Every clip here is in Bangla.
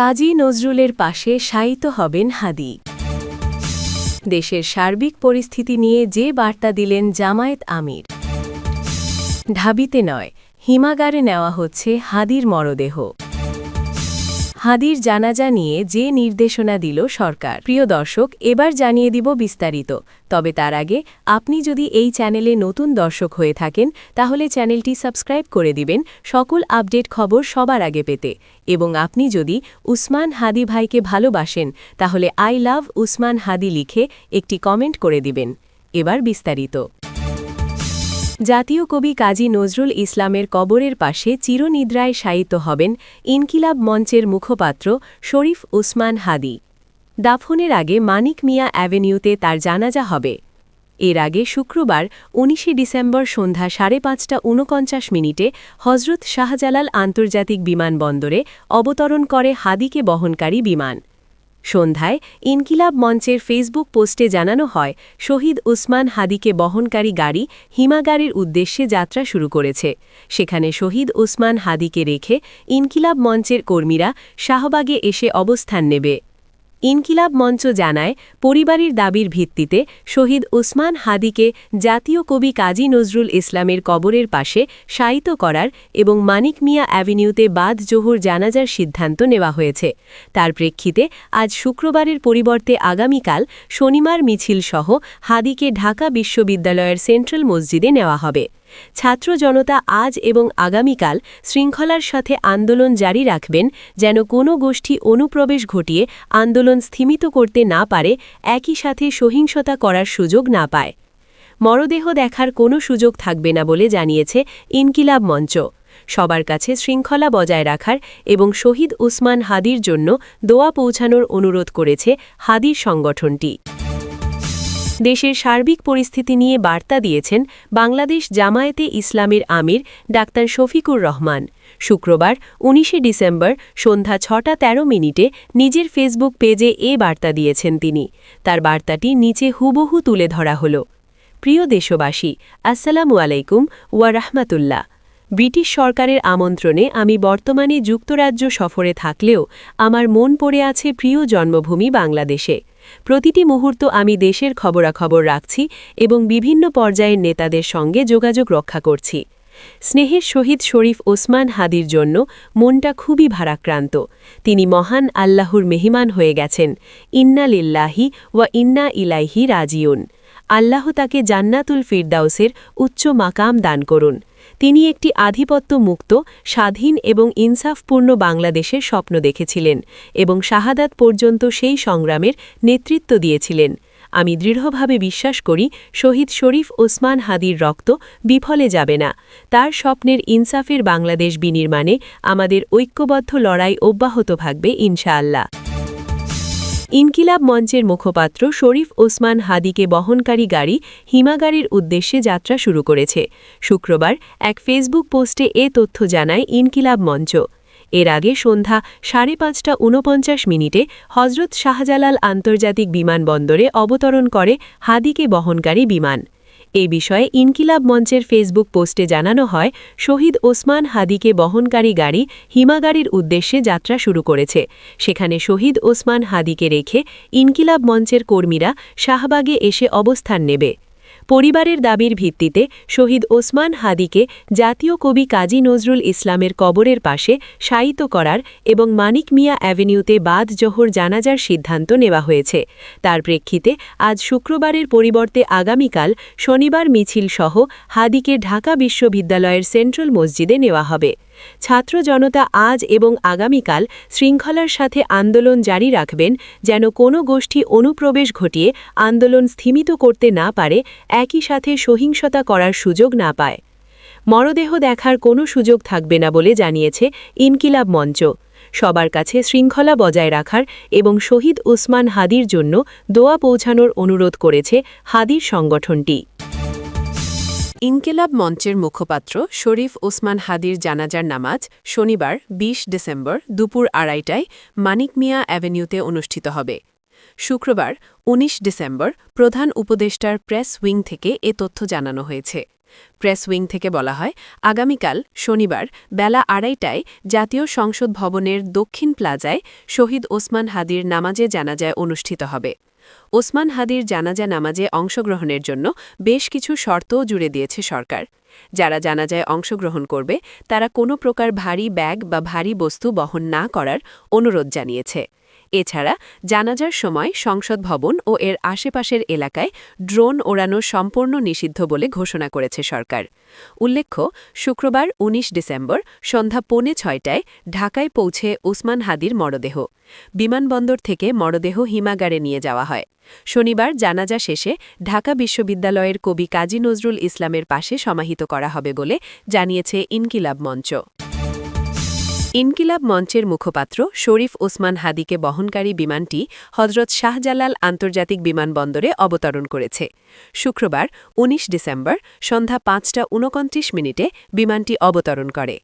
কাজী নজরুলের পাশে শায়িত হবেন হাদি। দেশের সার্বিক পরিস্থিতি নিয়ে যে বার্তা দিলেন জামায়েত আমির। ঢাবিতে নয়, হিমাগারে নেওয়া হচ্ছে হাদির মরদেহ। হাদির জানাজা নিয়ে যে নির্দেশনা দিল সরকার। প্রিয় দর্শক, এবার জানিয়ে দিব বিস্তারিত। তবে তার আগে, আপনি যদি এই চ্যানেলে নতুন দর্শক হয়ে থাকেন, তাহলে চ্যানেলটি সাবস্ক্রাইব করে দিবেন, সকল আপডেট খবর সবার আগে পেতে। এবং আপনি যদি উসমান হাদি ভাইকে ভালোবাসেন, তাহলে আই লাভ উসমান হাদি লিখে একটি কমেন্ট করে দিবেন। এবার বিস্তারিত। জাতীয় কবি কাজী নজরুল ইসলামের কবরের পাশে চিরনিদ্রায় শায়িত হবেন ইনকিলাব মঞ্চের মুখপাত্র শরীফ উসমান হাদি। দাফনের আগে মানিক মিয়া অ্যাভিনিউতে তার জানাজা হবে। এর আগে শুক্রবার উনিশে ডিসেম্বর সন্ধ্যা সাড়ে পাঁচটা ঊনপঞ্চাশ মিনিটে হজরত শাহজালাল আন্তর্জাতিক বিমানবন্দরে অবতরণ করে হাদিকে বহনকারী বিমান। সন্ধ্যায় ইনকিলাব মঞ্চের ফেসবুক পোস্টে জানানো হয়, শহীদ উসমান হাদিকে বহনকারী গাড়ি হিমাগারের উদ্দেশ্যে যাত্রা শুরু করেছে। সেখানে শহীদ উসমান হাদিকে রেখে ইনকিলাব মঞ্চের কর্মীরা শাহবাগে এসে অবস্থান নেবে। ইনকিলাব মঞ্চ জানায়, পরিবারের দাবির ভিত্তিতে শহীদ উসমান হাদিকে জাতীয় কবি কাজী নজরুল ইসলামের কবরের পাশে শায়িত করার এবং মানিক মিয়া অ্যাভিনিউতে বাদ জোহর জানাজার সিদ্ধান্ত নেওয়া হয়েছে। তার প্রেক্ষিতে আজ শুক্রবারের পরিবর্তে আগামীকাল শনিবার মিছিলসহ হাদিকে ঢাকা বিশ্ববিদ্যালয়ের সেন্ট্রাল মসজিদে নেওয়া হবে। ছাত্র জনতা আজ এবং আগামীকাল শৃঙ্খলার সাথে আন্দোলন জারি রাখবেন যেন কোনো গোষ্ঠী অনুপ্রবেশ ঘটিয়ে আন্দোলন স্থিমিত করতে না পারে, একই সাথে সহিংসতা করার সুযোগ না পায়। মরদেহ দেখার কোনো সুযোগ থাকবে না বলে জানিয়েছে ইনকিলাব মঞ্চ। সবার কাছে শৃঙ্খলা বজায় রাখার এবং শহীদ উসমান হাদির জন্য দোয়া পৌঁছানোর অনুরোধ করেছে হাদির সংগঠনটি। দেশের সার্বিক পরিস্থিতি নিয়ে বার্তা দিয়েছেন বাংলাদেশ জামায়াতে ইসলামের আমির ডাক্তার শফিকুর রহমান। শুক্রবার, উনিশে ডিসেম্বর, সন্ধ্যা ছটা ১৩ মিনিটে নিজের ফেসবুক পেজে এ বার্তা দিয়েছেন তিনি। তার বার্তাটি নিচে হুবহু তুলে ধরা হল। প্রিয় দেশবাসী, আসসালামু আলাইকুম ওয়া রাহমাতুল্লাহ। ব্রিটিশ সরকারের আমন্ত্রণে আমি বর্তমানে যুক্তরাজ্য সফরে থাকলেও আমার মন পড়ে আছে প্রিয় জন্মভূমি বাংলাদেশে। প্রতিটি মুহূর্ত আমি দেশের খবরাখবর রাখছি এবং বিভিন্ন পর্যায়ের নেতাদের সঙ্গে যোগাযোগ রক্ষা করছি। স্নেহের শহীদ শরীফ ওসমান হাদির জন্য মনটা খুবই ভারাক্রান্ত। তিনি মহান আল্লাহর মেহমান হয়ে গেছেন। ইন্না লিল্লাহি ওয়া ইন্না ইলাইহি রাজিউন। আল্লাহ তাকে জান্নাতুল ফিরদাউসের উচ্চ মাকাম দান করুন। তিনি একটি আধিপত্য মুক্ত স্বাধীন এবং ইনসাফপূর্ণ বাংলাদেশের স্বপ্ন দেখেছিলেন এবং শাহাদাত পর্যন্ত সেই সংগ্রামের নেতৃত্ব দিয়েছিলেন। আমি দৃঢ়ভাবে বিশ্বাস করি, শহীদ শরীফ ওসমান হাদির রক্ত বিফলে যাবে না। তার স্বপ্নের ইনসাফের বাংলাদেশ বিনির্মাণে আমাদের ঐক্যবদ্ধ লড়াই অব্যাহত থাকবে ইনশাআল্লাহ। ইনকিলাব মঞ্চের মুখপাত্র শরীফ ওসমান হাদিকে বহনকারী গাড়ি হিমাগাড়ির উদ্দেশ্যে যাত্রা শুরু করেছে। শুক্রবার এক ফেসবুক পোস্টে এ তথ্য জানায় ইনকিলাব মঞ্চ। এর আগে সন্ধ্যা সাড়ে পাঁচটা ঊনপঞ্চাশ মিনিটে হজরত শাহজালাল আন্তর্জাতিক বিমানবন্দরে অবতরণ করে হাদিকে বহনকারী বিমান। এ বিষয়ে ইনকিলাব মঞ্চের ফেসবুক পোস্টে জানানো হয়, শহীদ ওসমান হাদিকে বহনকারী গাড়ি হিমাগাড়ির উদ্দেশ্যে যাত্রা শুরু করেছে। সেখানে শহীদ ওসমান হাদিকে রেখে ইনকিলাব মঞ্চের কর্মীরা শাহবাগে এসে অবস্থান নেবে। পরিবারের দাবির ভিত্তিতে শহীদ ওসমান হাদিকে জাতীয় কবি কাজী নজরুল ইসলামের কবরের পাশে শায়িত করার এবং মানিক মিয়া অ্যাভিনিউতে বাদ জোহর জানাজার সিদ্ধান্ত নেওয়া হয়েছে। তার প্রেক্ষিতে আজ শুক্রবারের পরিবর্তে আগামীকাল শনিবার মিছিল সহ হাদিকে ঢাকা বিশ্ববিদ্যালয়ের সেন্ট্রাল মসজিদে নেওয়া হবে। ছাত্র জনতা আজ এবং আগামীকাল শৃঙ্খলার সাথে আন্দোলন জারি রাখবেন, যেন কোনো গোষ্ঠী অনুপ্রবেশ ঘটিয়ে আন্দোলন স্থিমিত করতে না পারে, একই সাথে সহিংসতা করার সুযোগ না পায়। মরদেহ দেখার কোনো সুযোগ থাকবে না বলে জানিয়েছে ইনকিলাব মঞ্চ। সবার কাছে শৃঙ্খলা বজায় রাখার এবং শহীদ উসমান হাদির জন্য দোয়া পৌঁছানোর অনুরোধ করেছে হাদির সংগঠনটি। ইনকেলাব মঞ্চের মুখপাত্র শরীফ ওসমান হাদির জানাজার নামাজ শনিবার ২০ ডিসেম্বর দুপুর আড়াইটায় মানিক মিয়া অ্যাভিনিউতে অনুষ্ঠিত হবে। শুক্রবার ১৯ ডিসেম্বর, প্রধান উপদেষ্টার প্রেস উইং থেকে এ তথ্য জানানো হয়েছে। প্রেস উইং থেকে বলা হয়, আগামীকাল শনিবার বেলা আড়াইটায় জাতীয় সংসদ ভবনের দক্ষিণ প্লাজায় শহীদ ওসমান হাদির নামাজে জানাজায় অনুষ্ঠিত হবে। ওসমান হাদির জানাজা নামাজে অংশগ্রহণের জন্য বেশ কিছু শর্তও জুড়ে দিয়েছে সরকার। যারা জানাজায় অংশগ্রহণ করবে, তারা কোনো প্রকার ভারী ব্যাগ বা ভারী বস্তু বহন না করার অনুরোধ জানিয়েছে। এছাড়া জানাজার সময় সংসদ ভবন ও এর আশেপাশের এলাকায় ড্রোন ওড়ানো সম্পূর্ণ নিষিদ্ধ বলে ঘোষণা করেছে সরকার। উল্লেখ্য, শুক্রবার ১৯ ডিসেম্বর সন্ধ্যা পৌনে ছয়টায় ঢাকায় পৌঁছে উসমান হাদির মরদেহ। বিমানবন্দর থেকে মরদেহ হিমাগারে নিয়ে যাওয়া হয়। শনিবার জানাজা শেষে ঢাকা বিশ্ববিদ্যালয়ের কবি কাজী নজরুল ইসলামের পাশে সমাহিত করা হবে বলে জানিয়েছে ইনকিলাব মঞ্চ। ইনকিলাব মঞ্চের মুখপাত্র শরীফ ওসমান হাদিকে বহনকারী বিমানটি হজরত শাহজালাল আন্তর্জাতিক বিমানবন্দরে অবতরণ করেছে। শুক্রবার ১৯ ডিসেম্বর, সন্ধ্যা পাঁচটা উনকন্ত্রিশ মিনিটে বিমানটি অবতরণ করে।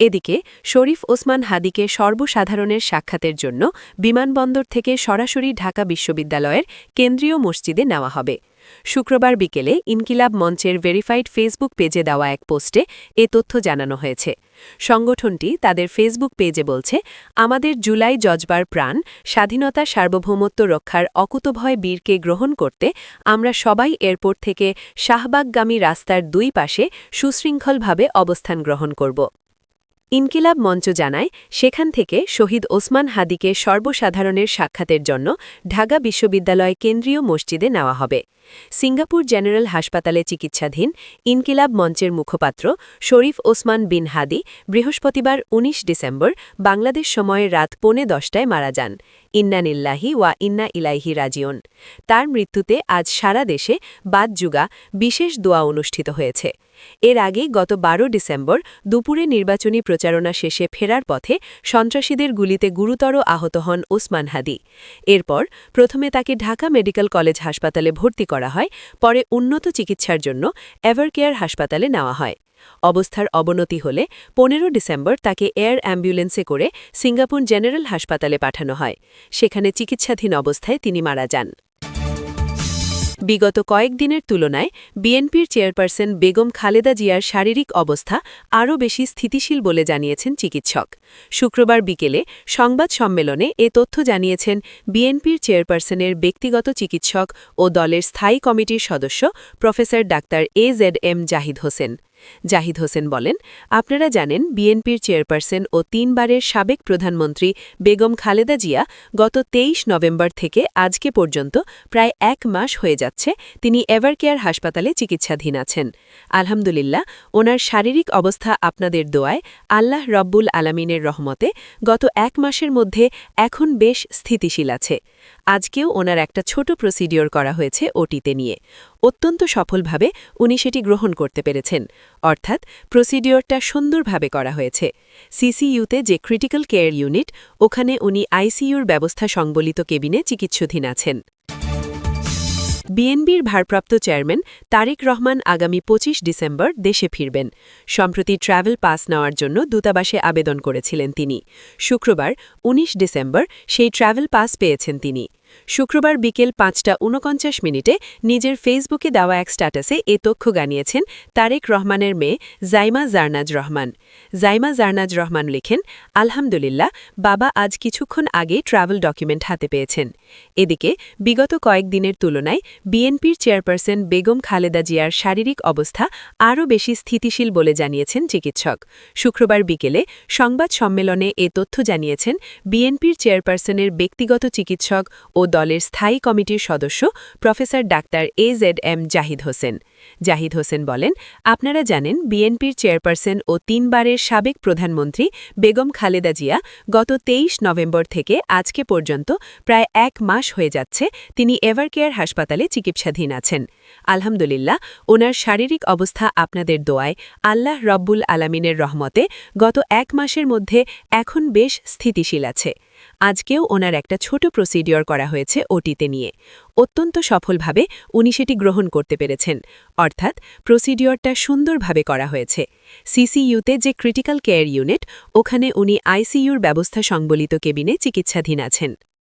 এদিকে শরীফ ওসমান হাদিকে সর্বসাধারণের সাক্ষাতের জন্য বিমানবন্দর থেকে সরাসরি ঢাকা বিশ্ববিদ্যালয়ের কেন্দ্রীয় মসজিদে নেওয়া হবে। শুক্রবার বিকেলে ইনকিলাব মঞ্চের ভেরিফাইড ফেসবুক পেজে দেওয়া এক পোস্টে এ তথ্য জানানো হয়েছে। সংগঠনটি তাদের ফেসবুক পেজে বলছে, আমাদের জুলাই জজবার প্রাণ স্বাধীনতা সার্বভৌমত্ব রক্ষার অকুতভয় বীরকে গ্রহণ করতে আমরা সবাই এয়ারপোর্ট থেকে শাহবাগগামী রাস্তার দুই পাশে সুশৃঙ্খলভাবে অবস্থান গ্রহণ করব। ইনকিলাব মঞ্চ জানায়, সেখান থেকে শহীদ ওসমান হাদিকে সর্বসাধারণের সাক্ষাতের জন্য ঢাকা বিশ্ববিদ্যালয় কেন্দ্রীয় মসজিদে নেওয়া হবে। সিঙ্গাপুর জেনারেল হাসপাতালে চিকিৎসাধীন ইনকিলাব মঞ্চের মুখপাত্র শরীফ ওসমান বিন হাদি বৃহস্পতিবার ১৯ ডিসেম্বর বাংলাদেশ সময়ে রাত পৌনে দশটায় মারা যান। ইন্নানিল্লাহি ওয়া ইন্না ইলাইহি রাজিউন। তার মৃত্যুতে আজ সারা দেশে বাদযুগা বিশেষ দোয়া অনুষ্ঠিত হয়েছে। এর আগে গত ১২ ডিসেম্বর দুপুরে নির্বাচনী প্রচারণা শেষে ফেরার পথে সন্ত্রাসীদের গুলিতে গুরুতর আহত হন ওসমান হাদি। এরপর প্রথমে তাকে ঢাকা মেডিকেল কলেজ হাসপাতালে ভর্তি করা হয়, পরে উন্নত চিকিৎসার জন্য এভারকেয়ার হাসপাতালে নেওয়া হয়। অবস্থার অবনতি হলে পনেরো ডিসেম্বর তাকে এয়ার অ্যাম্বুলেন্সে করে সিঙ্গাপুর জেনারেল হাসপাতালে পাঠানো হয়। সেখানে চিকিৎসাধীন অবস্থায় তিনি মারা যান। বিগত কয়েকদিনের তুলনায় বিএনপির চেয়ারপারসন বেগম খালেদা জিয়ার শারীরিক অবস্থা আরও বেশি স্থিতিশীল বলে জানিয়েছেন চিকিৎসক। শুক্রবার বিকেলে সংবাদ সম্মেলনে এ তথ্য জানিয়েছেন বিএনপির চেয়ারপারসনের ব্যক্তিগত চিকিৎসক ও দলের স্থায়ী কমিটির সদস্য professor doctor A Z M Zahid Hossain. Zahid Hossain বলেন, আপনারা জানেন, বিএনপির চেয়ারপারসন ও তিনবারের সাবেক প্রধানমন্ত্রী বেগম খালেদা জিয়া গত তেইশ নভেম্বর থেকে আজকে পর্যন্ত প্রায় এক মাস হয়ে যাচ্ছে তিনি এভারকেয়ার হাসপাতালে চিকিৎসাধীন আছেন। আলহামদুলিল্লাহ, ওনার শারীরিক অবস্থা আপনাদের দোয়ায় আল্লাহ রব্বুল আলামিনের রহমতে গত এক মাসের মধ্যে এখন বেশ স্থিতিশীল আছে। আজকেও ওনার একটা ছোট প্রসিডিওর করা হয়েছে ওটিতে নিয়ে। অত্যন্ত সফলভাবে উনি সেটি গ্রহণ করতে পেরেছেন। অর্থাৎ প্রসিডিওরটা সুন্দরভাবে করা হয়েছে। সিসিইউতে যে ক্রিটিক্যাল কেয়ার ইউনিট ওখানে উনি আইসিইউর ব্যবস্থা সংবলিত কেবিনে চিকিৎসাধীন আছেন। বিএনবির ভারপ্রাপ্ত চেয়ারম্যান তারেক রহমান আগামী ২৫ ডিসেম্বর দেশে ফিরবেন। সম্প্রতি ট্রাভেল পাস নেওয়ার জন্য দূতাবাসে আবেদন করেছিলেন তিনি। শুক্রবার ১৯ ডিসেম্বর, সেই ট্রাভেল পাস পেয়েছেন তিনি। শুক্রবার বিকেল পাঁচটা উনপঞ্চাশ মিনিটে নিজের ফেসবুকে দেওয়া এক স্ট্যাটাসে এ তথ্য জানিয়েছেন তারেক রহমানের মেয়ে জাইমা জারনাজ রহমান। জাইমা জারনাজ রহমান লিখেন, আলহামদুলিল্লাহ, বাবা আজ কিছুক্ষণ আগে ট্রাভেল ডকুমেন্ট হাতে পেয়েছেন। এদিকে, বিগত কয়েকদিনের তুলনায় বিএনপির চেয়ারপারসন বেগম খালেদা জিয়ার শারীরিক অবস্থা আরও বেশি স্থিতিশীল বলে জানিয়েছেন চিকিৎসক। শুক্রবার বিকেলে সংবাদ সম্মেলনে এ তথ্য জানিয়েছেন বিএনপির চেয়ারপারসনের ব্যক্তিগত চিকিৎসক ও দলের স্থায়ী কমিটির সদস্য professor doctor A Z M Zahid Hossain. Zahid Hossain বলেন, আপনারা জানেন বিএনপির চেয়ারপারসন ও তিনবারের সাবেক প্রধানমন্ত্রী বেগম খালেদা জিয়া গত তেইশ নভেম্বর থেকে আজকে পর্যন্ত প্রায় এক মাস হয়ে যাচ্ছে তিনি এভারকেয়ার হাসপাতালে চিকিৎসাধীন আছেন। আলহামদুলিল্লাহ, ওনার শারীরিক অবস্থা আপনাদের দোয়ায় আল্লাহ রব্বুল আলামিনের রহমতে গত এক মাসের মধ্যে এখন বেশ স্থিতিশীল আছে। আজকেও ওনার একটা ছোট প্রসিডিওর করা হয়েছে ওটিতে নিয়ে। অত্যন্ত সফলভাবে উনি সেটি গ্রহণ করতে পেরেছেন। অর্থাৎ প্রসিডিওরটা সুন্দরভাবে করা হয়েছে। সিসিইউতে যে ক্রিটিক্যাল কেয়ার ইউনিট, ওখানে উনি আইসিইউর ব্যবস্থা সংবলিত কেবিনে চিকিৎসাধীন আছেন।